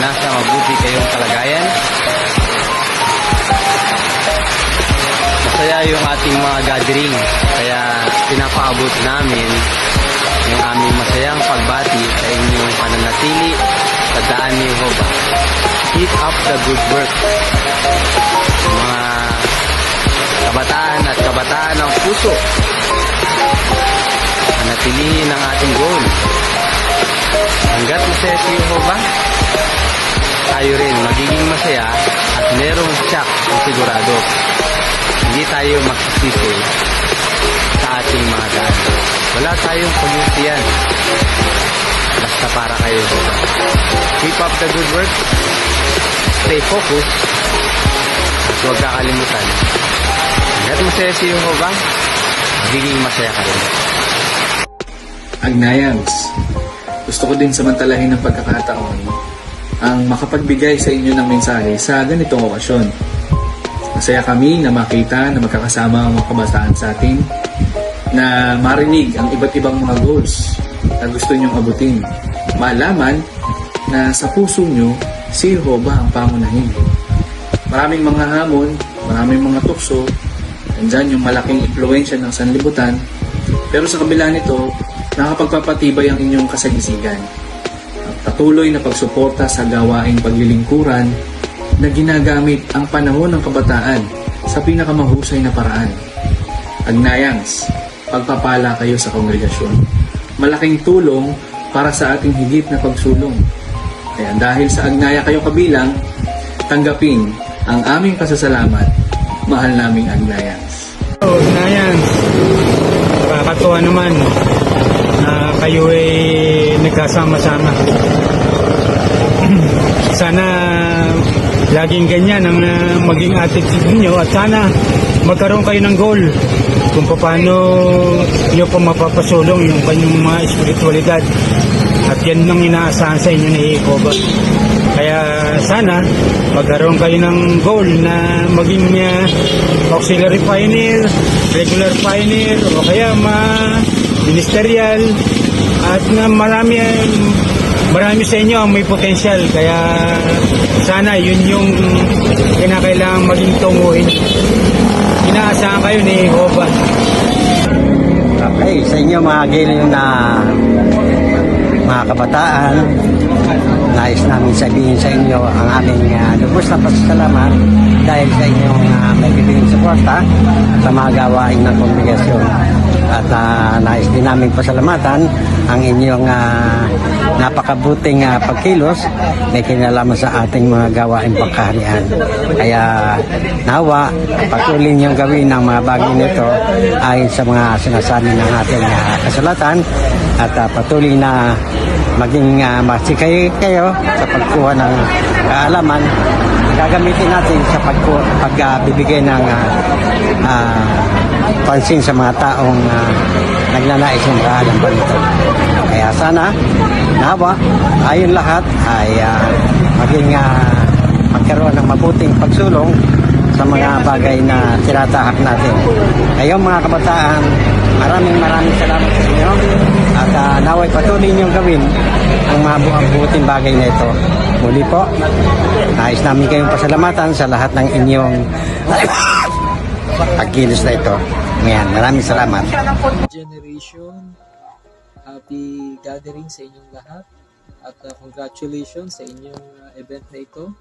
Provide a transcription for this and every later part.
nasa mabuti kayong kalagayan. Masaya yung ating mga gathering. Kaya pinapaabot namin yung aming masayang pagbati sa inyong pananatili sa daan ni Jehovah. Keep up the good work. Mga kabataan at kabataan ng puso. Panatilihin ang ating goal. Hanggat masaya si Jehovah, tayo rin magiging masaya at merong siyak na sigurado. Hindi tayo magsisisi sa ating mga daan. Wala tayong pagyutian. Basta para kayo, Jehovah. Keep up the good work. Stay focused. At huwag kakalimutan. Hanggat masaya si Jehovah, magiging masaya ka rin. Agnayans, gusto ko din samantalahin ng pagkakataon ang makapagbigay sa inyo ng mensahe sa ganitong okasyon. Masaya kami na makita na magkakasama ang mga kabataan sa atin na marinig ang iba't ibang mga goals na gusto nyong abutin. Malaman na sa puso nyo, si Jehovah ang pangunahin. Maraming mga hamon, maraming mga tukso, nandyan yung malaking impluensya ng sanlibutan, pero sa kabila nito, nakapagpapatibay ang inyong kasagisigan. Ang patuloy na pagsuporta sa gawaing paglilingkuran na ginagamit ang panahon ng kabataan sa pinakamahusay na paraan. Agnayans, pagpapala kayo sa kongregasyon. Malaking tulong para sa ating higit na pagsulong. Kaya dahil sa Agnaya kayo kabilang, tanggapin ang aming pasasalamat. Mahal naming Agnayans. Oh, Nayan, nakakatuwa naman na kayo ay nagkasama-sama. sana laging ganyan ang uh, maging attitude ninyo at sana magkaroon kayo ng goal kung paano nyo pa mapapasulong yung kanyang mga espiritualidad at yan ang inaasahan sa inyo ni Jehovah. Kaya sana magkaroon kayo ng goal na maging uh, auxiliary pioneer, regular pioneer o kaya ma ministerial at na marami marami sa inyo ang may potensyal kaya sana yun yung kinakailangan maging tunguhin. Inaasahan kayo ni Jehovah. Okay, sa inyo mga giliw na mga kabataan, nais namin sabihin sa inyo ang aming uh, lubos na pasasalamat dahil sa inyong uh, may bibiging suporta sa mga gawain ng kongregasyon. At uh, nais din namin pasalamatan ang inyong uh, napakabuting uh, pagkilos na kinalaman sa ating mga gawain pagkaharian. Kaya nawa, patuloy niyong gawin ang mga bagay nito ayon sa mga sinasabi ng ating uh, kasulatan at uh, patuloy na maging uh, masikay kayo sa pagkuha ng kaalaman gagamitin natin sa pagbibigay ng uh, uh, pansin sa mga taong uh, nagnanais ng kaalaman nito. Kaya sana, nawa, ayon lahat ay uh, maging uh, magkaroon ng mabuting pagsulong sa mga bagay na tinatahak natin. Ngayon mga kabataan, maraming maraming salamat sa inyo at uh, naway patuloy niyong gawin ang mga buting bagay na ito. Muli po, nais namin kayong pasalamatan sa lahat ng inyong pagkilos na ito. Ngayon, maraming salamat. generation. Happy gathering sa inyong lahat. At uh, congratulations sa inyong uh, event na ito.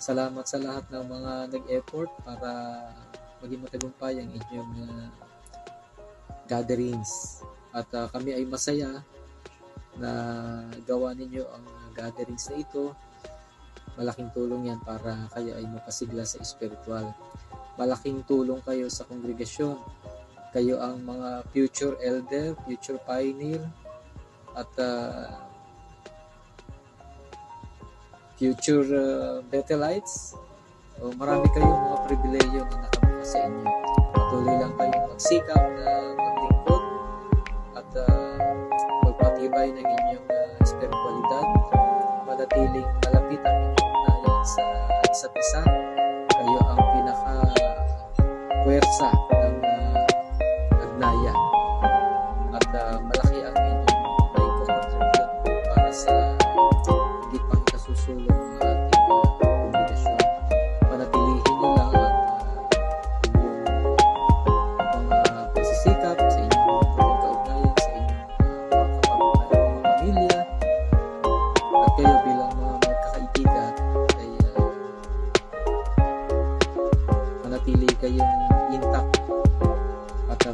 Salamat sa lahat ng mga nag-effort para maging matagumpay ang inyong uh, gatherings. At uh, kami ay masaya na gawa ninyo ang gatherings na ito. Malaking tulong yan para kayo ay mapasigla sa spiritual. Malaking tulong kayo sa kongregasyon kayo ang mga future elder, future pioneer, at uh, future uh, Bethelites. So, marami kayong mga pribileyo na nakabuka sa inyo. Patuloy lang kayong magsikap na maglingkod at uh, magpatibay ng inyong uh, spiritualidad. Manatiling malapit ang inyong sa isa't isa. Kayo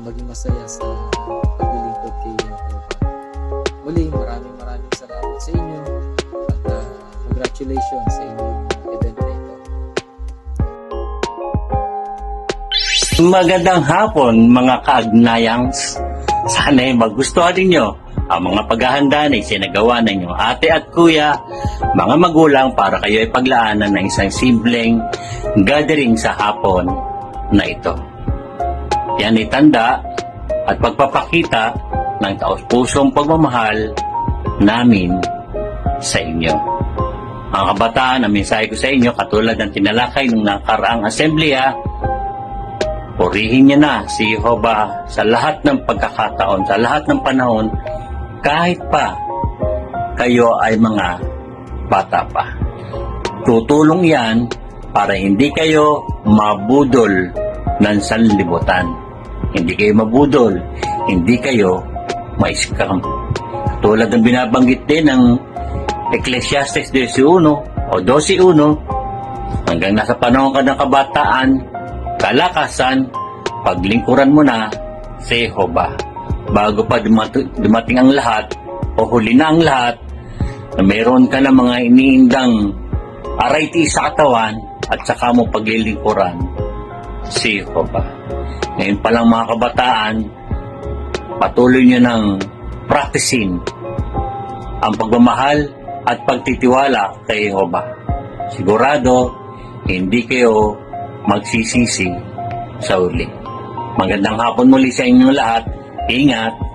maging masaya sa paglilingkod kay Jehovah. Muli, maraming maraming salamat sa inyo at uh, congratulations sa inyong event na ito. Magandang hapon mga kaagnayans. Sana'y magustuhan ninyo ang mga paghahanda na isinagawa ng inyong ate at kuya, mga magulang para kayo ay paglaanan ng isang simpleng gathering sa hapon na ito. Yan ay tanda at pagpapakita ng taos-pusong pagmamahal namin sa inyo. Ang kabataan, ang mensahe ko sa inyo, katulad ng tinalakay ng nakaraang asembleya, Purihin niya na si Jehovah sa lahat ng pagkakataon, sa lahat ng panahon, kahit pa kayo ay mga bata pa. Tutulong yan para hindi kayo mabudol ng sanlibutan. Hindi kayo mabudol, hindi kayo ma-scam. Tulad ng binabanggit din ng Ecclesiastes 11 o 12.1 hanggang nasa panahon ka ng kabataan, kalakasan, paglingkuran mo na si Jehovah. Bago pa dumat- dumating ang lahat o huli na ang lahat, na meron ka na mga iniindang aray sa katawan at saka mo paglilingkuran si Jehovah. Ngayon pa lang mga kabataan, patuloy nyo ng practicing ang pagmamahal at pagtitiwala kay Jehovah. Sigurado, hindi kayo magsisisi sa uli. Magandang hapon muli sa inyong lahat. Ingat!